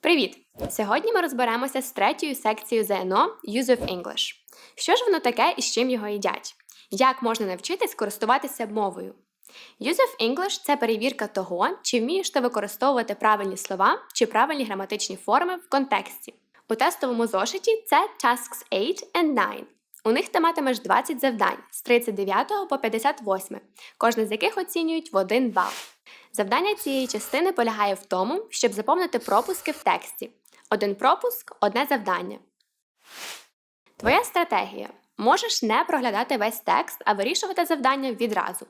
Привіт! Сьогодні ми розберемося з третьою секцією ЗНО Use of English. Що ж воно таке і з чим його їдять? Як можна навчитись користуватися мовою? Use of English це перевірка того, чи вмієш ти використовувати правильні слова чи правильні граматичні форми в контексті. У тестовому зошиті це Tasks 8 and 9. У них ти матимеш 20 завдань з 39 по 58, кожне з яких оцінюють в 1 бал. Завдання цієї частини полягає в тому, щоб заповнити пропуски в тексті. Один пропуск одне завдання. Твоя стратегія. Можеш не проглядати весь текст, а вирішувати завдання відразу.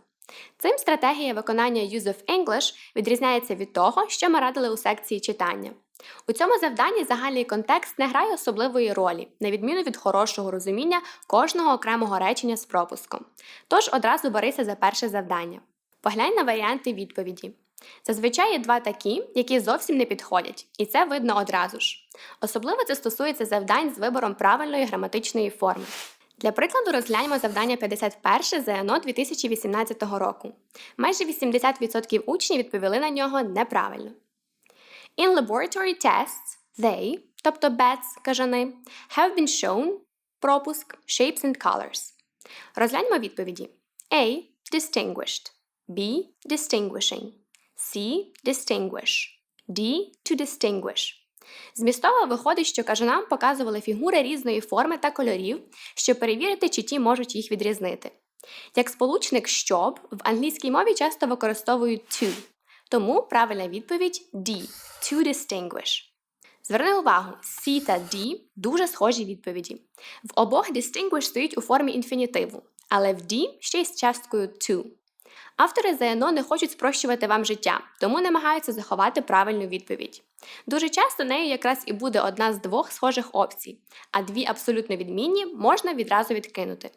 Цим стратегія виконання Use of English відрізняється від того, що ми радили у секції читання. У цьому завданні загальний контекст не грає особливої ролі, на відміну від хорошого розуміння кожного окремого речення з пропуском. Тож одразу берися за перше завдання. Поглянь на варіанти відповіді. Зазвичай є два такі, які зовсім не підходять, і це видно одразу ж. Особливо це стосується завдань з вибором правильної граматичної форми. Для прикладу розгляньмо завдання 51 ЗНО 2018 року. Майже 80% учнів відповіли на нього неправильно. In laboratory tests, they, тобто bats, кажани, have been shown пропуск shapes and colors. Розгляньмо відповіді. A. Distinguished. B. Distinguishing. C. Distinguish. D. To distinguish. Змістово виходить, що кажанам показували фігури різної форми та кольорів, щоб перевірити, чи ті можуть їх відрізнити. Як сполучник щоб в англійській мові часто використовують to, тому правильна відповідь D. To distinguish. Зверни увагу, C та D дуже схожі відповіді. В обох distinguish стоїть у формі інфінітиву, але в D ще й з часткою to. Автори ЗНО не хочуть спрощувати вам життя, тому намагаються заховати правильну відповідь. Дуже часто нею якраз і буде одна з двох схожих опцій, а дві абсолютно відмінні можна відразу відкинути.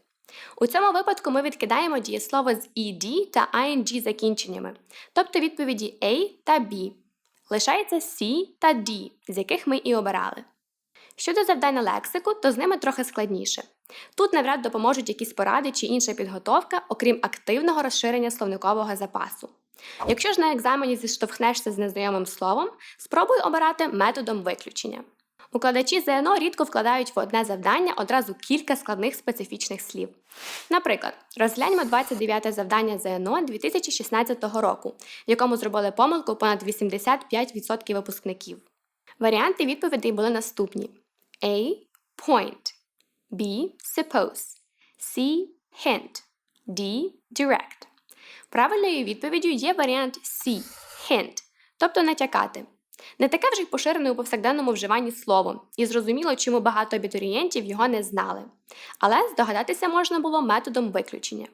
У цьому випадку ми відкидаємо дієслово з ED та ING закінченнями, тобто відповіді A та B. Лишається C та D, з яких ми і обирали. Щодо завдань на лексику, то з ними трохи складніше. Тут навряд допоможуть якісь поради чи інша підготовка, окрім активного розширення словникового запасу. Якщо ж на екзамені зіштовхнешся з незнайомим словом, спробуй обирати методом виключення. Укладачі ЗНО рідко вкладають в одне завдання одразу кілька складних специфічних слів. Наприклад, розгляньмо 29 завдання ЗНО 2016 року, в якому зробили помилку понад 85% випускників. Варіанти відповідей були наступні: A. Point B. Suppose C. Hint D. Direct. Правильною відповіддю є варіант C. Hint, тобто натякати. Не таке вже й поширене у повсякденному вживанні слово, і зрозуміло, чому багато абітурієнтів його не знали. Але здогадатися можна було методом виключення.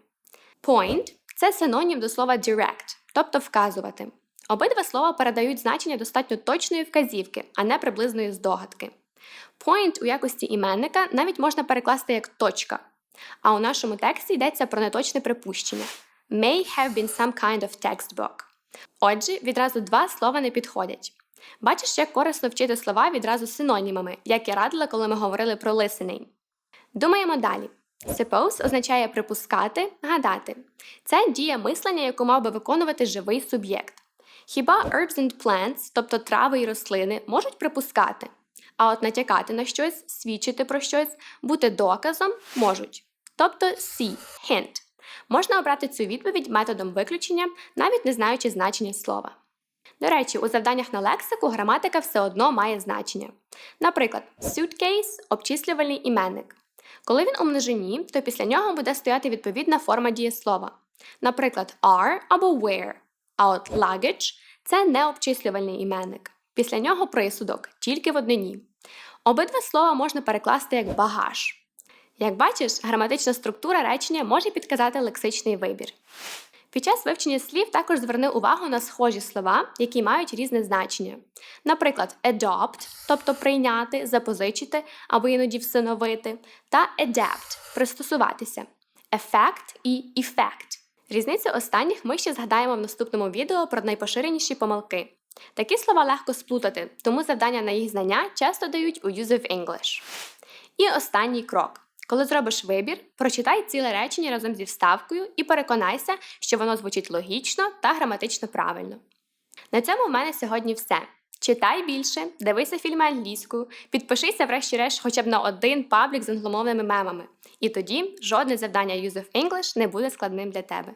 Point це синонім до слова direct, тобто вказувати. Обидва слова передають значення достатньо точної вказівки, а не приблизної здогадки. Point у якості іменника навіть можна перекласти як точка. А у нашому тексті йдеться про неточне припущення. May have been some kind of textbook. Отже, відразу два слова не підходять. Бачиш, як корисно вчити слова відразу синонімами, як я радила, коли ми говорили про listening. Думаємо далі. Suppose означає припускати, гадати. Це дія мислення, яку мав би виконувати живий суб'єкт. Хіба herbs and plants, тобто трави і рослини, можуть припускати, а от натякати на щось, свідчити про щось, бути доказом можуть. Тобто C – hint. Можна обрати цю відповідь методом виключення, навіть не знаючи значення слова. До речі, у завданнях на лексику граматика все одно має значення. Наприклад, suitcase – обчислювальний іменник. Коли він у множині, то після нього буде стояти відповідна форма дієслова. Наприклад, are або where. А от luggage – це необчислювальний іменник. Після нього присудок, тільки в однині. Обидва слова можна перекласти як багаж. Як бачиш, граматична структура речення може підказати лексичний вибір. Під час вивчення слів також зверни увагу на схожі слова, які мають різне значення. Наприклад, adopt, тобто прийняти, запозичити або іноді всиновити, та adapt пристосуватися, effect і effect. Різницю останніх ми ще згадаємо в наступному відео про найпоширеніші помилки. Такі слова легко сплутати, тому завдання на їх знання часто дають у Use of English. І останній крок. Коли зробиш вибір, прочитай ціле речення разом зі вставкою і переконайся, що воно звучить логічно та граматично правильно. На цьому в мене сьогодні все. Читай більше, дивися фільми англійською, підпишися врешті-решт хоча б на один паблік з англомовними мемами. І тоді жодне завдання Use of English не буде складним для тебе.